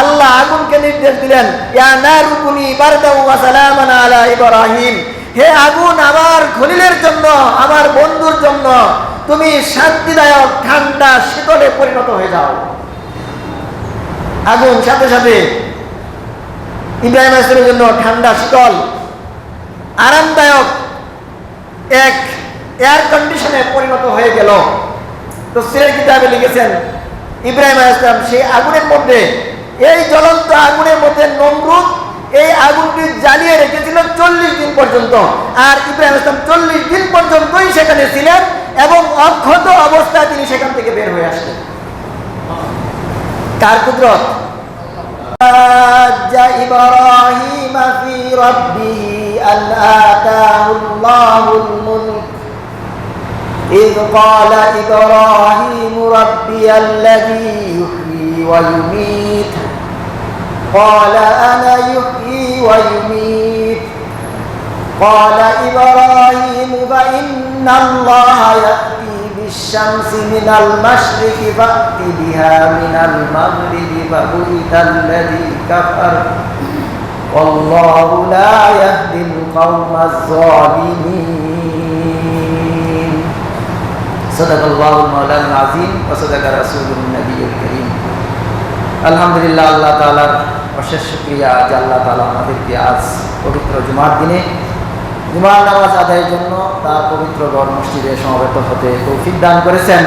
আল্লাহ আগুনকে নির্দেশ দিলেন ইব্রাহিম। হে আগুন আমার খলিলের জন্য, আমার বন্ধুর জন্য, তুমি শান্তিদায়ক, ঠান্ডা, শীতলে পরিণত হয়ে যাও। আগুন সাথে সাথে ইব্রাহিম আসলামের জন্য ঠান্ডা, শীতল, আরামদায়ক এক এয়ার কন্ডিশনে পরিণত হয়ে গেল। তো সিরের কিতাবে লিখেছেন, ইব্রাহিম আসলাম সেই আগুনের মধ্যে এই জ্বলন্ত আগুনের মধ্যে নমরুদ এই আগুনটি জ্বালিয়ে রেখেছিল চল্লিশ দিন পর্যন্ত আর ইব্রাহিম আসলাম চল্লিশ দিন পর্যন্তই সেখানে ছিলেন এবং অক্ষত অবস্থায় তিনি সেখান থেকে বের হয়ে আসলেন কার কুদরত حاج إبراهيم في ربه أن آتاه الله الملك إذ قال إبراهيم ربي الذي يحيي ويميت قال أنا يحيي ويميت قال إبراهيم فإن الله يأتي بالشمس من المشرق فأت بها من المغرب فبهت الذي كفر والله لا يهدي القوم الظالمين صدق الله المولى العظيم وصدق رسوله النبي الكريم الحمد لله الله تعالى অশেষ শুক্রিয়া যে আল্লাহ তালা আমাদেরকে আজ পবিত্র জুমার দিনে জুমার নামাজ আদায়ের জন্য তার পবিত্র গড় মসজিদে সমবেত হতে তৌফিক দান করেছেন।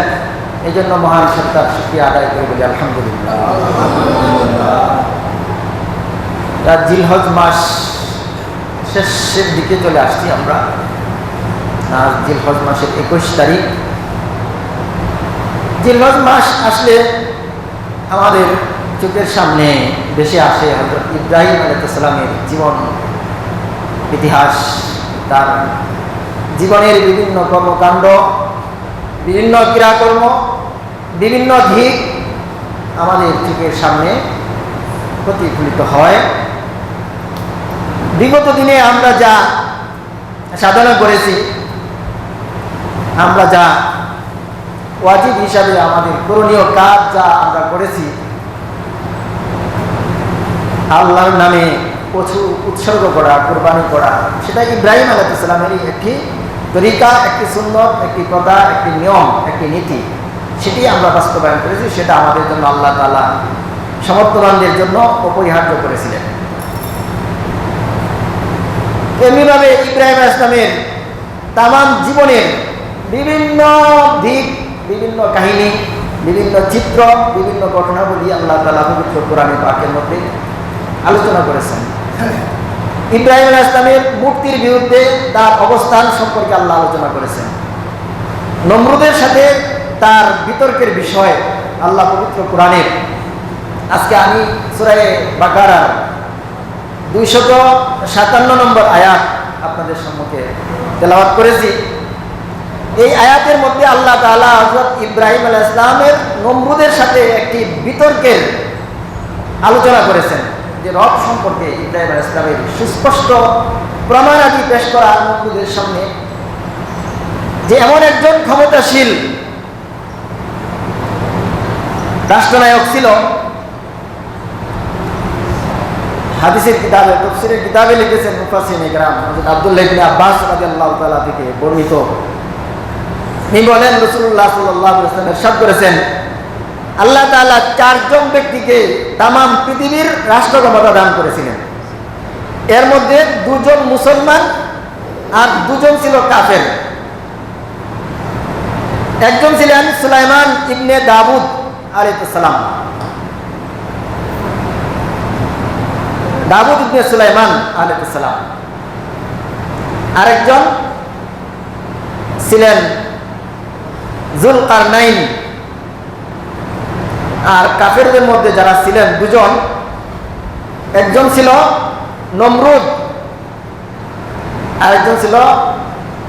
এই জন্য মহান সত্তার শুক্রিয়া আদায় করে বলি আলহামদুলিল্লাহ। জিলহজ মাস শেষের দিকে চলে আসছি আমরা। আজ জিলহজ মাসের একুশ তারিখ। জিলহজ মাস আসলে আমাদের চোখের সামনে ভেসে আসে হজরত ইব্রাহিম আলাইসালামের জীবন, ইতিহাস, তার জীবনের বিভিন্ন কর্মকাণ্ড, বিভিন্ন ক্রিয়াকর্ম, বিভিন্ন দিক আমাদের চোখের সামনে প্রতিফলিত হয়। বিগত দিনে আমরা যা সাধনা করেছি, আমরা যা ওয়াজিব হিসাবে আমাদের করণীয় কাজ যা আমরা করেছি আল্লাহর নামে প্রচুর উৎসর্গ করা, কোরবানি করা, সেটা ইব্রাহিম আলাইসালামেরই একটি তরিকা, একটি সুন্দর একটি কথা, একটি নিয়ম, একটি নীতি। সেটি আমরা বাস্তবায়ন করেছি, সেটা আমাদের জন্য আল্লাহ তালা সমর্থবানদের জন্য অপরিহার্য করেছিলেন। এমনিভাবে ইব্রাহিম ইসলামের তামাম জীবনের বিভিন্ন দিক, বিভিন্ন কাহিনী, বিভিন্ন চিত্র, বিভিন্ন ঘটনাবলী আল্লাহ তালা পবিত্র কোরআনী পাকের মধ্যে আলোচনা করেছেন। ইব্রাহিম ইসলামের মুক্তির বিরুদ্ধে তার অবস্থান সম্পর্কে আল্লাহ আলোচনা করেছেন। নমরুদের সাথে তার বিতর্কের বিষয় আল্লাহ পবিত্র কোরআনের। আজকে আমি সুরায় বাকারার দুইশত সাতান্ন নম্বর আয়াত আপনাদের সম্মুখে তেলাওয়াত করেছি। এই আয়াতের মধ্যে আল্লাহ তালা হজরত ইব্রাহিম আলাহ ইসলামের নমরুদের সাথে একটি বিতর্কের আলোচনা করেছেন। যে রব সম্পর্কে ইব্রাহিম আলাহ ইসলামের সুস্পষ্ট প্রমাণাদি পেশ করা নমরুদের সামনে যে এমন একজন ক্ষমতাশীল রাষ্ট্রনায়ক ছিল, হাদিসের কিতাবে, তফসিরের কিতাবে লিখেছেন মুফাসিন ইকরাম আব্দুল্লাহ ইবনে আব্বাস রাদিয়াল্লাহু তাআলা থেকে বর্ণিত। তিনি বলেন, রাসূলুল্লাহ সাল্লাল্লাহু আলাইহি ওয়াসাল্লাম ইরশাদ করেছেন আল্লাহ তাআলা চারজন ব্যক্তিকে তামাম পৃথিবীর রাষ্ট্র ক্ষমতা দান করেছিলেন। এর মধ্যে দুজন মুসলমান আর দুজন ছিল কাফের। একজন ছিলেন সুলাইমান ইবনে দাবুদ আলাইহিস সালাম। দাবুদ ইবনে সুলাইমান আলাইসালাম আরেকজন ছিলেন জুল কারনাইন আর কাফেরদের মধ্যে যারা ছিলেন দুজন, একজন ছিল নমরুদ, আরেকজন ছিল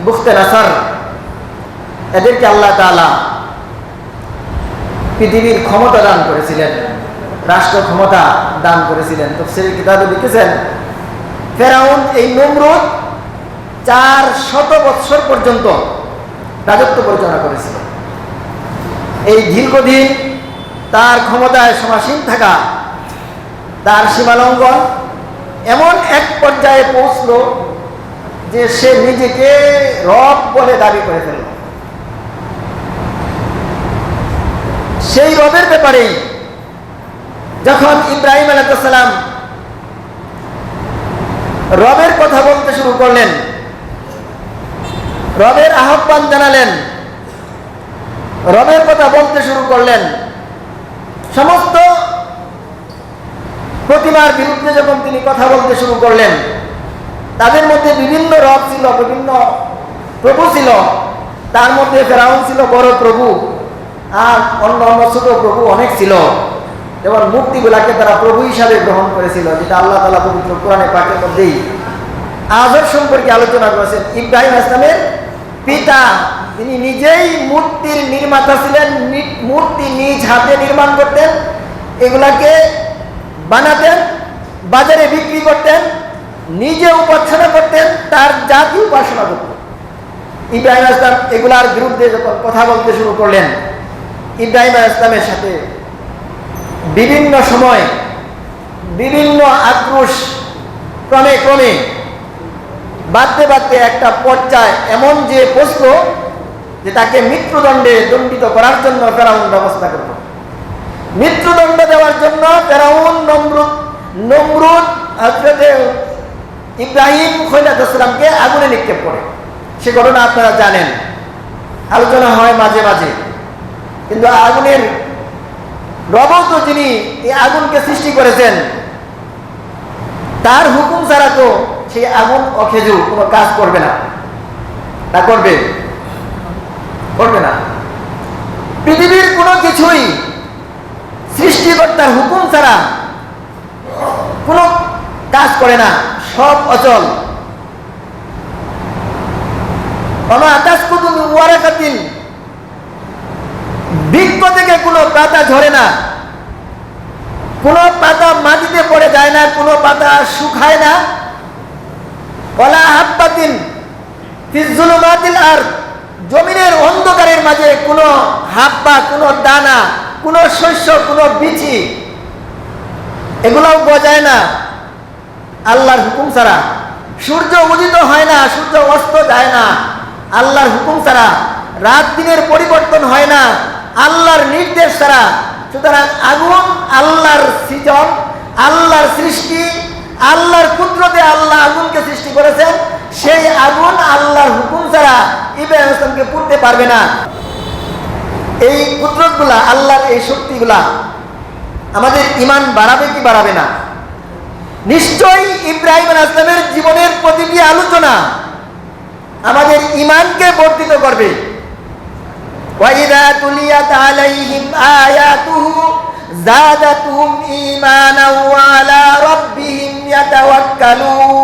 বুখতে নাসার এদেরকে আল্লাহ তাআলা পৃথিবীর ক্ষমতা দান করেছিলেন, রাষ্ট্র ক্ষমতা দান করেছিলেন। তো সেই কিতাবে লিখেছেন, ফেরাউন এই নমরুদ চার শত বৎসর পর্যন্ত রাজত্ব পরিচালনা করেছিল। এই দীর্ঘদিন তার ক্ষমতায় সমাসীন থাকা, তার সীমালঙ্ঘন এমন এক পর্যায়ে পৌঁছলো যে সে নিজেকে রব বলে দাবি করে ফেলল। সেই রবের ব্যাপারেই যখন ইব্রাহিম আলাইসালাম রবের কথা বলতে শুরু করলেন, রবের আহ্বান জানালেন, রবের কথা বলতে শুরু করলেন সমস্ত প্রতিমার বিরুদ্ধে যখন তিনি কথা বলতে শুরু করলেন, তাদের মধ্যে বিভিন্ন রব ছিল, বিভিন্ন প্রভু ছিল, তার মধ্যে ফেরাউন ছিল বড় প্রভু, আর অন্য অন্য ছোট প্রভু অনেক ছিল। যেমন মূর্তিগুলাকে তারা প্রভু হিসাবে গ্রহণ করেছিল, যেটা আল্লাহ তালা পবিত্র কোরআনে পাঠের মধ্যেই আজর সম্পর্কে আলোচনা করেছেন। ইব্রাহিম ইসলামের পিতা তিনি নিজেই মূর্তির নির্মাতা ছিলেন মূর্তি নিজ হাতে নির্মাণ করতেন, এগুলাকে বানাতেন, বাজারে বিক্রি করতেন, নিজে উপাসনা করতেন, তার জাতি উপাসনা করতেন ইব্রাহিম ইসলাম এগুলার বিরুদ্ধে যখন কথা বলতে শুরু করলেন, ইব্রাহিম ইসলামের সাথে বিভিন্ন সময় বিভিন্ন আক্রোশ ক্রমে ক্রমে বাড়তে বাড়তে একটা পর্যায় এমন যে প্রশ্ন যে তাকে মৃত্যুদণ্ডে দণ্ডিত করার জন্য ফেরাউন ব্যবস্থা করল। মৃত্যুদণ্ড দেওয়ার জন্য ফেরাউন নমরুদ নমরুদ ইব্রাহিম খৈলাতামকে আগুনে নিক্ষেপ করে। সে ঘটনা আপনারা জানেন। আলোচনা হয় মাঝে মাঝে। কিন্তু আগুনের রবত যিনি এই আগুনকে সৃষ্টি করেছেন, তার হুকুম ছাড়া তো সেই আগুন অখেজু কোনো কাজ করবে না। তা করবে। করবে না। পৃথিবীর কোনো কিছুই সৃষ্টিকর্তার হুকুম ছাড়া কোনো কাজ করে না, সব অচল। বৃক্ষ থেকে কোনো পাতা ঝরে না। কোনো পাতা মাটিতে পড়ে যায় না, কোনো পাতা শুকায় না। কলা হাব্বাতিন ফিজুলুমাতিল আর জমিনের অন্ধকারের মাঝে কোনো হাব্বা, কোনো দানা, কোনো শস্য, কোনো বিচি, এগুলোও গজায় না। আল্লাহর হুকুম ছাড়া। সূর্য উদিত হয় না, সূর্য অস্ত যায় না। আল্লাহর হুকুম ছাড়া। রাত দিনের পরিবর্তন হয় না। আল্লাহর নির্দেশ ছাড়া। সুতরাং আগুন আল্লাহর সৃজন, আল্লাহর সৃষ্টি, আল্লাহর কুদরতে আল্লাহ আগুনকে সৃষ্টি করেছেন। সেই আগুন আল্লাহর হুকুম ছাড়া ইব্রাহিম ইসলামকে পুড়তে পারবে না। এই কুদরতগুলা, আল্লাহর এই শক্তিগুলা আমাদের ইমান বাড়াবে কি বাড়াবে না? নিশ্চয়ই ইব্রাহিম আসলামের জীবনের প্রতিটি আলোচনা আমাদের ইমানকে বর্ধিত করবে। জাদাতুহুম ইমানাও আলা রাব্বিহিম ইয়াতাওয়াক্কালুন।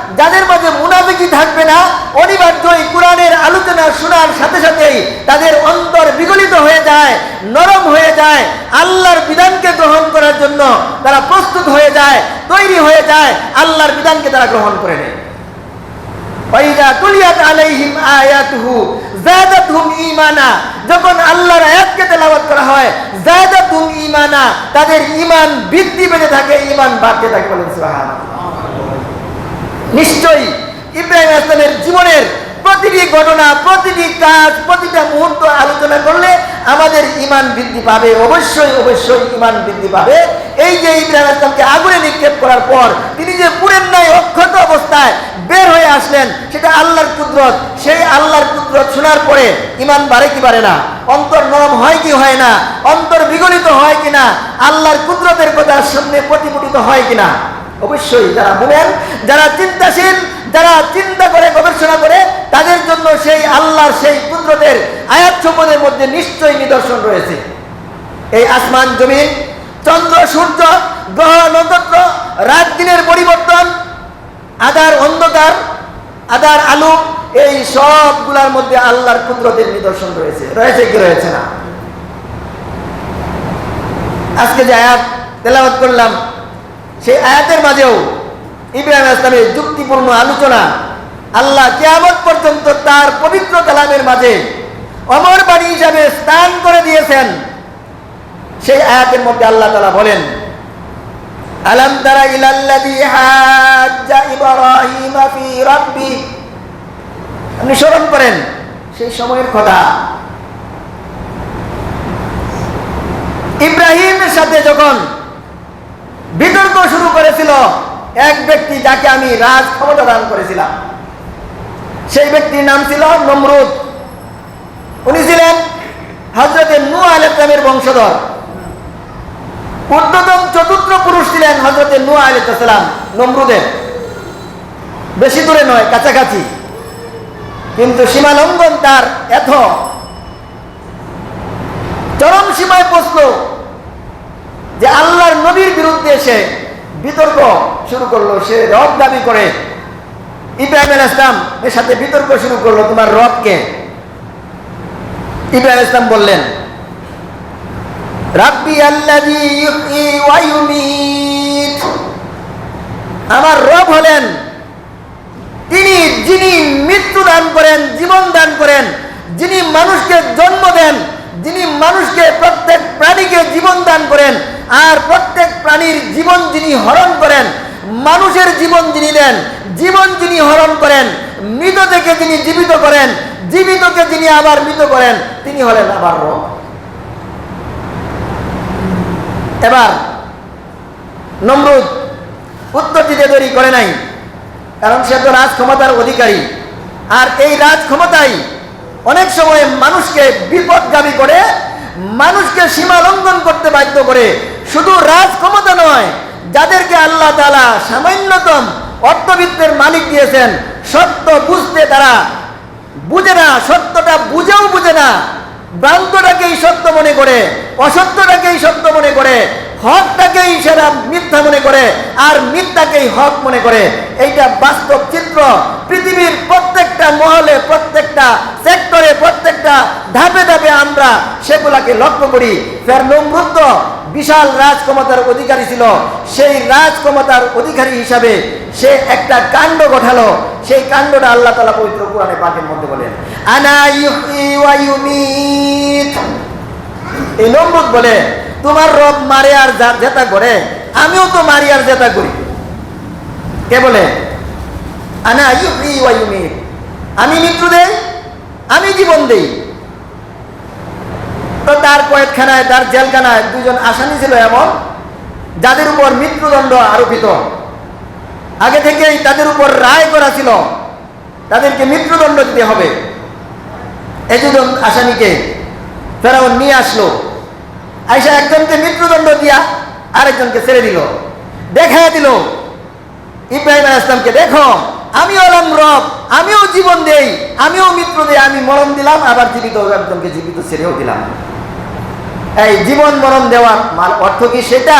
যাদের মাঝে মুনাফিকি থাকবে না অনিবার্যই কোরআনের আলোচনা শোনার সাথে সাথেই তাদের অন্তর বিগলিত হয়ে যায়, নরম হয়ে যায়, আল্লাহর বিধানকে গ্রহণ করার জন্য তারা প্রস্তুত হয়ে যায়, তৈরি হয়ে যায়, আল্লাহর বিধানকে তারা গ্রহণ করে নেয়। যখন করা হয় তাদের ইমান বৃদ্ধি পেতে থাকে ইমান বাড়তে থাকে বলেন সুবহানাল্লাহ। নিশ্চয়ই ইব্রাহিম আসলামের জীবনের প্রতিটি ঘটনা, প্রতিটি কাজ, প্রতিটা মুহূর্ত আলোচনা করলে আমাদের ইমান বৃদ্ধি পাবে, অবশ্যই অবশ্যই ইমান বৃদ্ধি পাবে। এই যে ইব্রাহিম আসলামকে আগুনে নিক্ষেপ করার পর তিনি যে পুরের নাই অক্ষত অবস্থায় বের হয়ে আসলেন, সেটা আল্লাহর কুদরত। সেই আল্লাহর কুদরত শোনার পরে ইমান বাড়ে কি বাড়ে না? অন্তর নরম হয় কি হয় না? অন্তর বিগলিত হয় কি না? আল্লাহর কুদরতের কথা সামনে প্রতিফলিত হয় কিনা অবশ্যই যারা বলেন যারা চিন্তাশীল, যারা চিন্তা করে, গবেষণা করে, তাদের জন্য সেই আল্লাহর সেই কুদরতের আয়াত সম্পদের মধ্যে নিশ্চয়ই নিদর্শন রয়েছে। এই আসমান জমিন, চন্দ্র, সূর্য, গ্রহ, নক্ষত্র, রাত দিনের পরিবর্তন আদার অন্ধকার আদার আলো, এই সবগুলার মধ্যে আল্লাহর কুদরতের নিদর্শন রয়েছে। রয়েছে কি রয়েছে না? আজকে যে আয়াত তেলাওয়াত করলাম সেই আয়াতের মাঝেও ইব্রাহিম ইসলামের যুক্তিপূর্ণ আলোচনা আল্লাহ কেয়ামত পর্যন্ত তার পবিত্র কালামের মাঝে অমর বাণী হিসাবে স্থান করে দিয়েছেন। সেই আয়াতের মধ্যে আল্লাহ তালা বলেন, আলম তারা ইলাল্লাযী হাজ্জা ইব্রাহিম ফি রাব্বি? আপনি স্মরণ করেন, সেই সময়ের কথা। ইব্রাহিমের সাথে যখন বিতর্ক শুরু করেছিল। এক ব্যক্তি যাকে আমি রাজ ক্ষমতা দান করেছিলাম। সেই ব্যক্তির নাম ছিল নমরুদ। উনি ছিলেন হজরতে নু আলামের বংশধর। ঊর্ধ্বতম চতুর্থ পুরুষ ছিলেন হজরতে নু আলাম নমরুদের। বেশি দূরে নয়, কাছাকাছি। কিন্তু সীমা লঙ্ঘন তার এত। চরম সীমায় পৌঁছল যে আল্লাহর নবীর বিরুদ্ধে এসে বিতর্ক শুরু করল, সে রব দাবি করে। ইব্রাহিম ইসলাম এর সাথে বিতর্ক শুরু করল, তোমার রবকে। ইব্রাহিম ইসলাম বললেন, রাব্বি আমার রব হলেন, তিনি যিনি মৃত্যু দান করেন, জীবন দান করেন, যিনি মানুষকে জন্ম দেন, যিনি মানুষকে প্রত্যেক প্রাণীকে জীবন দান করেন আর প্রত্যেক প্রাণীর জীবন যিনি হরণ করেন, মানুষের জীবন যিনি দেন, জীবন যিনি হরণ করেন, মৃত থেকে তিনি জীবিত করেন, জীবিতকে যিনি আবার মৃত করেন, তিনি হলেন আবার এবার, নমরুদ উত্তর দিতে তৈরি করে নাই, কারণ সে তো রাজ ক্ষমতার অধিকারী। আর এই রাজ ক্ষমতাই অনেক সময় মানুষকে বিপদগামী করে, মানুষকে সীমা লঙ্ঘন করতে বাধ্য করে শুধু রাজ ক্ষমতা নয়, যাদেরকে আল্লাহ তালা সামান্যতম অর্থবিত্তের মালিক দিয়েছেন, সত্য বুঝতে তারা বুঝে না, সত্যটা বুঝেও বুঝে না। ভ্রান্তটাকেই সত্য মনে করে, অসত্যটাকেই সত্য মনে করে, হকটাকেই সেরা মিথ্যা মনে করে, আর মিথ্যাকেই হক মনে করে। এইটা বাস্তব চিত্র। পৃথিবীর প্রত্যেকটা মহলে, প্রত্যেকটা সেক্টরে, প্রত্যেকটা ধাপে ধাপে আমরা সেগুলাকে লক্ষ্য করি। ফের নমরুদ্ধ বিশাল রাজক্ষমতার অধিকারী ছিল। সেই রাজক্ষমতার অধিকারী হিসাবে সে একটা কাণ্ড ঘটালো সেই কাণ্ডটা আল্লাহ তালা পবিত্র কোরআনে পাকের মধ্যে বলেন, আনা এই নমরুদ বলে, তোমার রব মারে আর জেতা করে, আমিও তো মারি আর জেতা করি। কে বলে? আনা ইউমীত। আমি মৃত্যু দেই, আমি জীবন দেই। তো তার কয়েকখানায়, তার জেলখানায় দুজন আসামি ছিল এমন, যাদের উপর মৃত্যুদণ্ড আরোপিত। আগে থেকেই তাদের উপর রায় করা ছিল, তাদেরকে মৃত্যুদণ্ড দিতে হবে। এই দুজন আসামিকে ফেরাউন নিয়ে আসলো। আইসা একজনকে মৃত্যুদণ্ড দিয়া আরেকজনকে ছেড়ে দিল। দেখা দিল, ইব্রাহিম ইসলামকে দেখো আমি হলাম রব, আমিও জীবন দেই, আমিও মৃত্যু দেই, আমি মরণ দিলাম, আবার জীবিত একজনকে জীবিত ছেড়েও দিলাম। এই জীবন মরণ দেওয়ার অর্থ কি সেটা?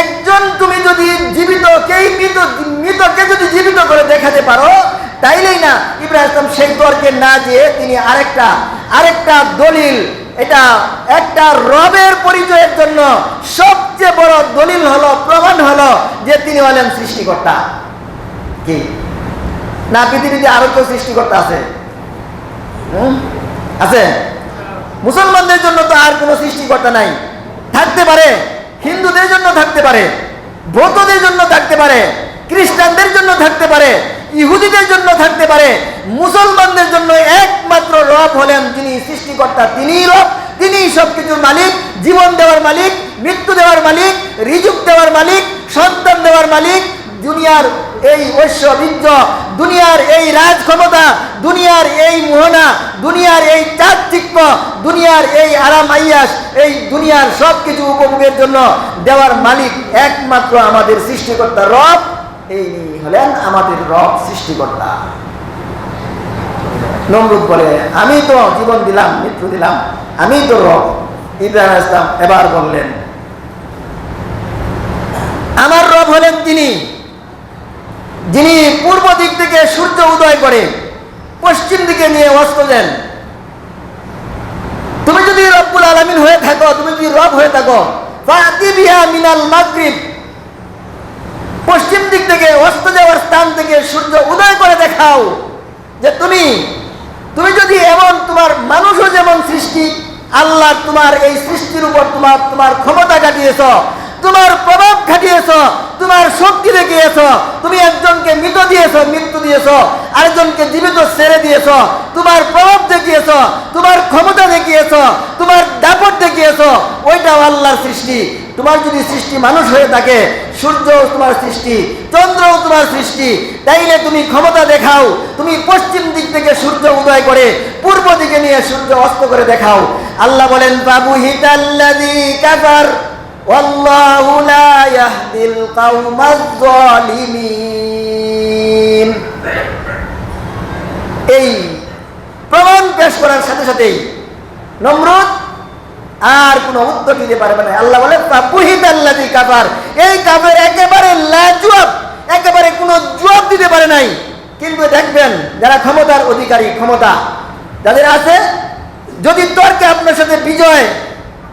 একজন তুমি যদি জীবিত কেই মৃত, মৃতকে যদি জীবিত করে দেখাতে পারো, তাইলেই না, ইব্রাহিম সেই তর্কে না যেয়ে তিনি আরেকটা আরেকটা দলিল, এটা একটা রবের পরিচয়ের জন্য সবচেয়ে বড় দলিল হলো, প্রমাণ হলো যে তিনি হলেন সৃষ্টিকর্তা। কি? না, পৃথিবীতে আরও কেউ সৃষ্টিকর্তা আছে? আছে? মুসলমানদের জন্য তো আর কোনো সৃষ্টিকর্তা নাই। থাকতে পারে, হিন্দুদের জন্য থাকতে পারে, বৌদ্ধদের জন্য থাকতে পারে, খ্রিস্টানদের জন্য থাকতে পারে, ইহুদিদের জন্য থাকতে পারে, মুসলমানদের জন্য একমাত্র রব হলেন যিনি সৃষ্টিকর্তা। তিনিই রব তিনি সব কিছুর মালিক, জীবন দেওয়ার মালিক, মৃত্যু দেওয়ার মালিক রিজুক দেওয়ার মালিক, সন্তান দেওয়ার মালিক দুনিয়ার এই ঐশ্বর্য দুনিয়ার এই রাজ ক্ষমতা দুনিয়ার এই মোহনা, দুনিয়ার এই চাকচিক্য, দুনিয়ার এই আরাম আইয়াস এই দুনিয়ার সব কিছু উপভোগের জন্য দেওয়ার মালিক একমাত্র আমাদের সৃষ্টিকর্তা রব। এই হলেন আমাদের রব সৃষ্টিকর্তা। নমরুদ বলে, আমি তো জীবন দিলাম, মৃত্যু দিলাম, আমি তো রব। ইব্রাহিম ইসলাম এবার বললেন, আমার রব হলেন তিনি। যিনি পূর্ব দিক থেকে সূর্য উদয় করে পশ্চিম দিকে নিয়ে অস্ত দেন তুমি যদি রব্বুল আলমিন হয়ে থাকো, তুমি যদি রব হয়ে থাকো মিনাল মাগরিব। পশ্চিম দিক থেকে অস্ত যাওয়ার স্থান থেকে সূর্য উদয় করে দেখাও যে তুমি তুমি যদি এমন তোমার মানুষও যেমন সৃষ্টি, আল্লাহ তোমার এই সৃষ্টির উপর তোমার তোমার ক্ষমতা কাটিয়েছ তোমার প্রভাব খাটিয়েছ, তোমার শক্তি দেখিয়েছ, তুমি একজনকে মৃত দিয়েছ, মৃত্যু দিয়েছ, আরেকজনকে জীবিত ছেড়ে দিয়েছ, তোমার প্রভাব দেখিয়েছ, তোমার ক্ষমতা দেখিয়েছ, তোমার দাপট দেখিয়েছ, ওইটাও আল্লাহর সৃষ্টি। তোমার যদি সৃষ্টি মানুষ হয়ে থাকে সূর্য তোমার সৃষ্টি, চন্দ্রও তোমার সৃষ্টি, তাইলে তুমি ক্ষমতা দেখাও, তুমি পশ্চিম দিক থেকে সূর্য উদয় করে, পূর্ব দিকে নিয়ে সূর্য অস্ত করে দেখাও। আল্লাহ বলেন বাবু হিতাল্লাযী কাফার। ওয়াল্লাহু লা ইয়াহদিল কাওমাজ জালিমিন এই প্রমাণ পেশ করার সাথে সাথেই নমরুদ আর কোনো উত্তর দিতে পারবে না। আল্লাহ বলে পুহিত আল্লাহ কাফার। এই কাফের একেবারে লাজুয়াব, একেবারে কোনো জবাব দিতে পারে নাই। কিন্তু দেখবেন, যারা ক্ষমতার অধিকারী, ক্ষমতা, যাদের আছে, যদি তর্কে আপনার সাথে বিজয়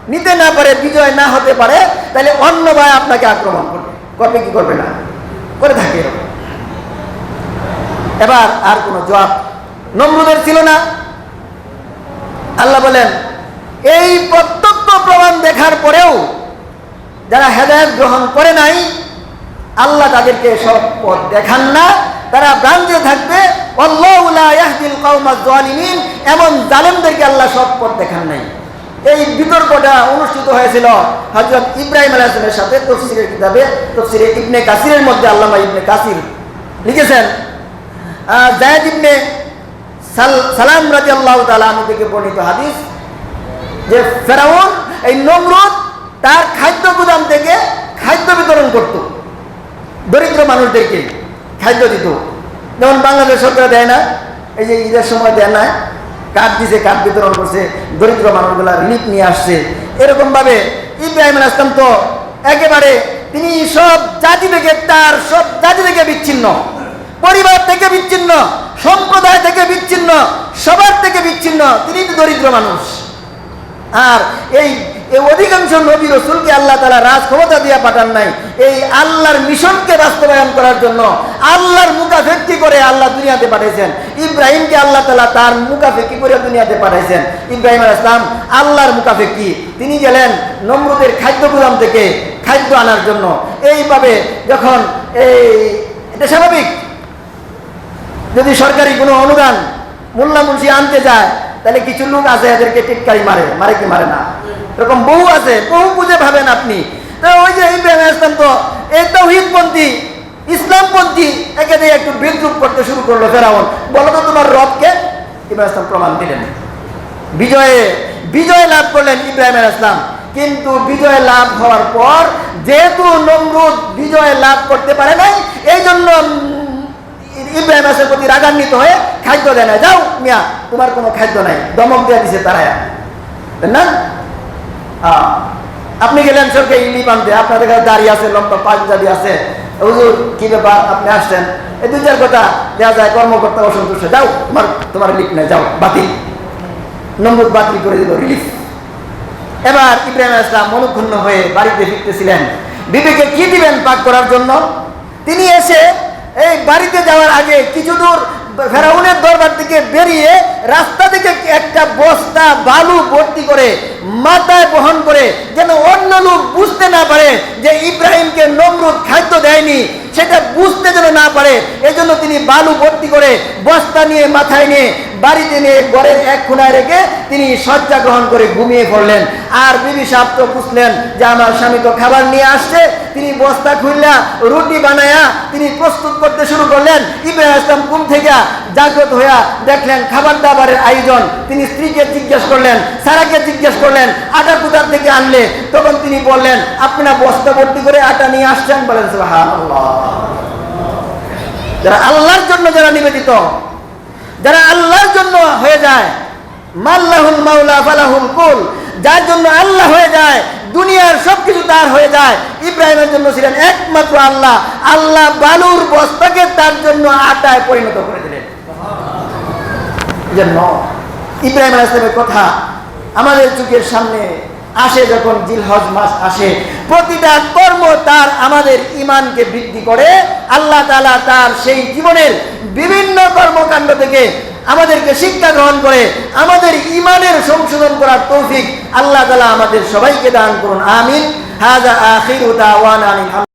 নিতে না পারে, বিজয় না হতে পারে, তাহলে অন্য ভাই আপনাকে আক্রমণ করবে। করবে কি করবে না? করে থাকে এবার আর কোনো জবাব নমরুদের ছিল না। আল্লাহ বলেন, এই প্রত্যক্ষ প্রমাণ দেখার পরেও যারা হেদায়ত গ্রহণ করে নাই, আল্লাহ তাদেরকে সব পথ দেখান না। তারা ভ্রান্তে থাকবে জালিমিন এমন জালেমদেরকে আল্লাহ সব পথ দেখান নাই। এই বিতর্কটা অনুষ্ঠিত হয়েছিল হযরত ইব্রাহিম আলাইহিস সাথে তফসিরের কিতাবে তফসিরে ইবনে কাসিরের মধ্যে আল্লামা ইবনে কাসির লিখেছেন জায়েদ ইবনে সালাম রাদিয়াল্লাহু তাআলা আনহু থেকে বর্ণিত হাদিস যে ফেরাউন এই নমরুদ তার খাদ্য গুদাম থেকে খাদ্য বিতরণ করত, দরিদ্র মানুষদেরকে খাদ্য দিত। যেমন বাংলাদেশ সরকার দেয় না, এই যে ঈদের সময় দেয় না কার্ড দিছে, কাঠ বিতরণ করছে, দরিদ্র মানুষগুলা রিলিফ নিয়ে আসছে। এরকমভাবে ইব্রাহিম আসলাম তো একেবারে তিনি সব জাতি থেকে তার সব জাতি থেকে বিচ্ছিন্ন। পরিবার থেকে বিচ্ছিন্ন, সম্প্রদায় থেকে বিচ্ছিন্ন সবার থেকে বিচ্ছিন্ন, তিনি দরিদ্র মানুষ। আর এই এই অধিকাংশ নবী রসুলকে আল্লাহ তালা রাজ ক্ষমতা দিয়ে পাঠান নাই। এই আল্লাহর মিশনকে বাস্তবায়ন করার জন্য আল্লাহর মুখাফেক্তি করে আল্লাহ দুনিয়াতে পাঠাইছেন। ইব্রাহিমকে আল্লাহ তালা তার মুখাফেক্তি করে দুনিয়াতে পাঠাইছেন। ইব্রাহিম ইসলাম আল্লাহর মুখাফেক্তি তিনি গেলেন নমরুদের খাদ্য গুদাম থেকে খাদ্য আনার জন্য। এইভাবে যখন এই, এটা স্বাভাবিক। যদি সরকারি কোনো অনুদান মোল্লা মুন্সি আনতে যায় তাহলে কিছু লোক আছে এদেরকে টিটকারি মারে মারে কি মারে না? এরকম বহু আছে বহু বুঝে ভাবেন আপনি। তো ওই যে ইব্রাহিম তো, এই তৌহিদপন্থী, ইসলামপন্থী, একে দিয়ে একটু বিদ্রুপ করতে শুরু করল ফেরাউন। বলো তো তোমার রবকে? ইব্রাহিম প্রমাণ দিলেন। বিজয়ে, বিজয় লাভ করলেন ইব্রাহিম ইসলাম কিন্তু বিজয় লাভ হওয়ার পর যেহেতু নমরুদ বিজয় লাভ করতে পারে নাই এই জন্য ইব্রাহিম আলাইহিস প্রতি রাগান্বিত হয়ে খাদ্য দেয় না যাও, মিয়া, তোমার কোনো খাদ্য নাই। দমক দিয়ে দিছে তাই না। আপনি গেলেন সরকার ইলিপ আনতে। আপনাদের কাছে দাঁড়িয়ে আছে, লম্বা পাঞ্জাবি আছে। হুজুর, কি ব্যাপার? আপনি আসছেন। এই দুই চার কথা দেওয়া যায়, কর্মকর্তা অসন্তুষ্ট। যাও, তোমার তোমার লিপ নেই, যাও, বাতিল। নম্বর বাতিল করে দিল, রিলিফ। এবার ইব্রাহিম ইসলাম মনুক্ষুণ্ণ হয়ে বাড়িতে ফিরতেছিলেন। বিবেকে কি দিবেন পাক করার জন্য? তিনি এসে এই বাড়িতে যাওয়ার আগে কিছু দূর ফেরাউনের দরবার থেকে বেরিয়ে রাস্তা থেকে একটা বস্তা বালু ভর্তি করে মাথায় বহন করে যেন অন্য লোক বুঝতে না পারে যে ইব্রাহিমকে নমরুদ খাদ্য দেয়নি, সেটা বুঝতে যেন না পারে। এজন্য তিনি বালু ভর্তি করে বস্তা নিয়ে মাথায় নিয়ে বাড়িতে নিয়ে ঘরের এক কোনায় রেখে তিনি শয্যা গ্রহণ করে ঘুমিয়ে পড়লেন। আর বিবি সাপ তো বুঝলেন যে আমার স্বামী তো খাবার নিয়ে আসছে। তিনি বস্তা খুললা, রুটি বানায়া তিনি প্রস্তুত করতে শুরু করলেন। ইব্রাহিম ঘুম থেকে জাগ্রত হইয়া দেখলেন খাবার দাবারের আয়োজন। তিনি স্ত্রীকে জিজ্ঞেস করলেন, সারাকে জিজ্ঞেস করলেন, আটা কোথার থেকে আনলে? তখন তিনি বললেন আপনারা বস্তা ভর্তি করে আটা নিয়ে আসছেন? বলেন যারা আল্লাহর জন্য যারা নিবেদিত যারা আল্লাহর জন্য হয়ে যায় মাল্লাহুল মাওলা ফালাহুল কুল, যার জন্য আল্লাহ হয়ে যায়, দুনিয়ার সবকিছু তার হয়ে যায়, ইব্রাহিমের জন্য ছিলেন একমাত্র আল্লাহ। আল্লাহ বালুর বস্তাকে তার জন্য আটায় পরিণত করে দিলেন। জন্য ইব্রাহিম আলাইহিস সালামের কথা আমাদের চোখের সামনে আসে যখন জিলহজ মাস আসে, প্রতিটা কর্ম তার আমাদের ইমানকে বৃদ্ধি করে। আল্লাহ তালা তার সেই জীবনের বিভিন্ন কর্মকাণ্ড থেকে আমাদেরকে শিক্ষা গ্রহণ করে, আমাদের ইমানের সংশোধন করার তৌফিক আল্লাহ তালা আমাদের সবাইকে দান করুন। আমিন। হাজা আখির উদাওয়ান আনিল